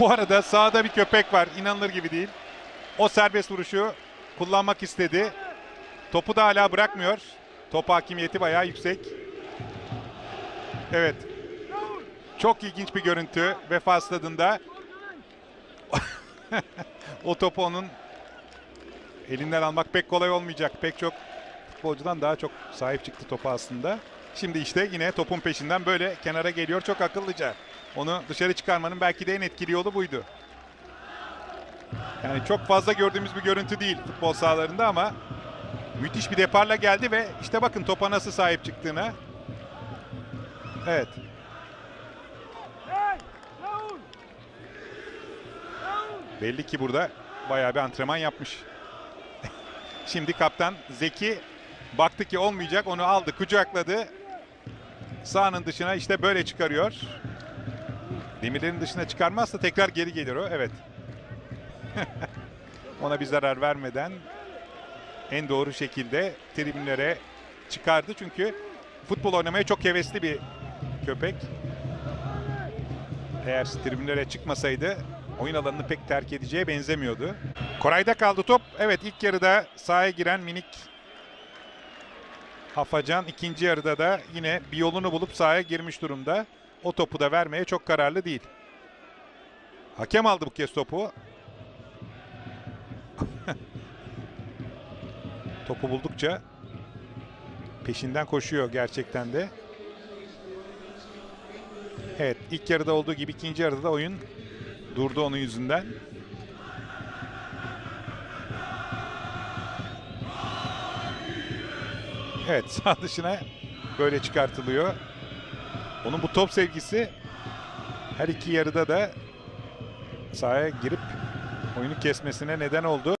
Bu arada sağda bir köpek var. İnanılır gibi değil. O serbest vuruşu kullanmak istedi. Topu da hala bırakmıyor. Top hakimiyeti bayağı yüksek. Evet. Çok ilginç bir görüntü. Vefa stadında. o topu onun elinden almak pek kolay olmayacak. Pek çok futbolcudan daha çok sahip çıktı topa aslında. Şimdi işte yine topun peşinden böyle kenara geliyor çok akıllıca. Onu dışarı çıkarmanın belki de en etkili yolu buydu. Yani çok fazla gördüğümüz bir görüntü değil futbol sahalarında ama müthiş bir deparla geldi ve işte bakın topa nasıl sahip çıktığına. Evet. Belli ki burada bayağı bir antrenman yapmış. Şimdi kaptan Zeki baktı ki olmayacak onu aldı kucakladı. Sahanın dışına işte böyle çıkarıyor. Demirlerin dışına çıkarmazsa tekrar geri gelir o. Evet. Ona bir zarar vermeden en doğru şekilde tribünlere çıkardı. Çünkü futbol oynamaya çok hevesli bir köpek. Eğer tribünlere çıkmasaydı oyun alanını pek terk edeceğe benzemiyordu. Koray'da kaldı top. Evet ilk yarıda sahaya giren minik Afacan ikinci yarıda da yine bir yolunu bulup sahaya girmiş durumda. O topu da vermeye çok kararlı değil. Hakem aldı bu kez topu. topu buldukça peşinden koşuyor gerçekten de. Evet ilk yarıda olduğu gibi ikinci yarıda da oyun durdu onun yüzünden. Evet sağ dışına böyle çıkartılıyor. Onun bu top sevgisi her iki yarıda da sahaya girip oyunu kesmesine neden oldu.